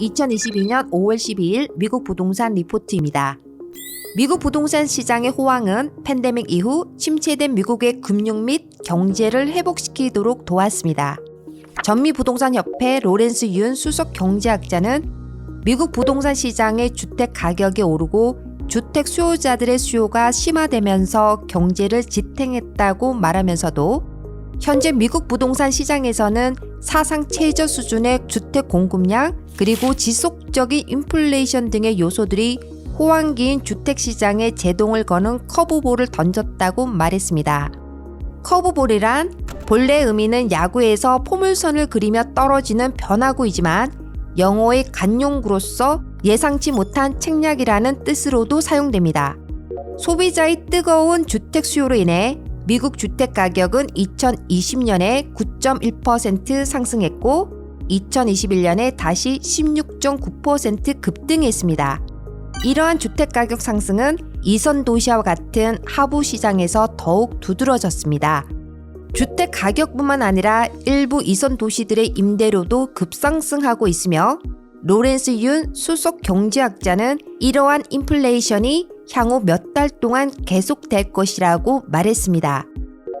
2022년 5월 12일 미국 부동산 리포트입니다. 미국 부동산 시장의 호황은 팬데믹 이후 침체된 미국의 금융 및 경제를 회복시키도록 도왔습니다. 전미 부동산 협회 로렌스 윤 수석 경제학자는 미국 부동산 시장의 주택 가격이 오르고 주택 수요자들의 수요가 심화되면서 경제를 지탱했다고 말하면서도 현재 미국 부동산 시장에서는 사상 최저 수준의 주택 공급량 그리고 지속적인 인플레이션 등의 요소들이 호황기인 주택 시장에 제동을 거는 커브볼을 던졌다고 말했습니다. 커브볼이란 본래 의미는 야구에서 포물선을 그리며 떨어지는 변화구이지만 영어의 간용구로서 예상치 못한 책략이라는 뜻으로도 사용됩니다. 소비자의 뜨거운 주택 수요로 인해 미국 주택 가격은 2020년에 9.1% 상승했고 2021년에 다시 16.9% 급등했습니다. 이러한 주택 가격 상승은 이선 도시와 같은 하부 시장에서 더욱 두드러졌습니다. 주택 가격뿐만 아니라 일부 이선 도시들의 임대료도 급상승하고 있으며 로렌스 윤 수석 경제학자는 이러한 인플레이션이 향후 몇 달 동안 계속될 것이라고 말했습니다.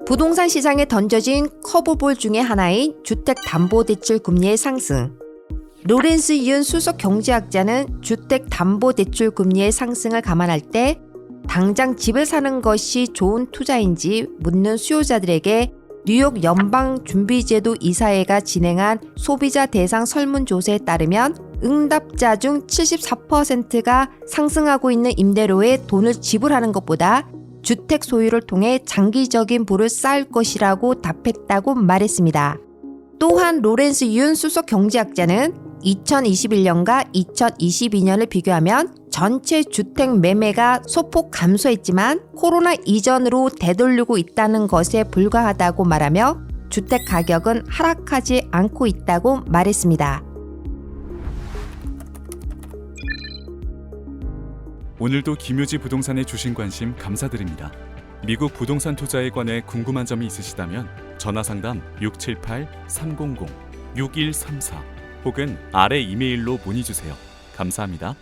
부동산 시장에 던져진 커브볼 중의 하나인 주택담보대출 금리의 상승. 로렌스 윤 수석 경제학자는 주택담보대출 금리의 상승을 감안할 때 당장 집을 사는 것이 좋은 투자인지 묻는 수요자들에게 뉴욕 연방준비제도 이사회가 진행한 소비자 대상 설문조사에 따르면 응답자 중 74%가 상승하고 있는 임대료에 돈을 지불하는 것보다 주택 소유를 통해 장기적인 부를 쌓을 것이라고 답했다고 말했습니다. 또한 로렌스 윤 수석 경제학자는 2021년과 2022년을 비교하면 전체 주택 매매가 소폭 감소했지만 코로나 이전으로 되돌리고 있다는 것에 불과하다고 말하며 주택 가격은 하락하지 않고 있다고 말했습니다. 오늘도 김효지 부동산에 주신 관심 감사드립니다. 미국 부동산 투자에 관해 궁금한 점이 있으시다면 전화 상담 678-300-6134 혹은 아래 이메일로 문의 주세요. 감사합니다.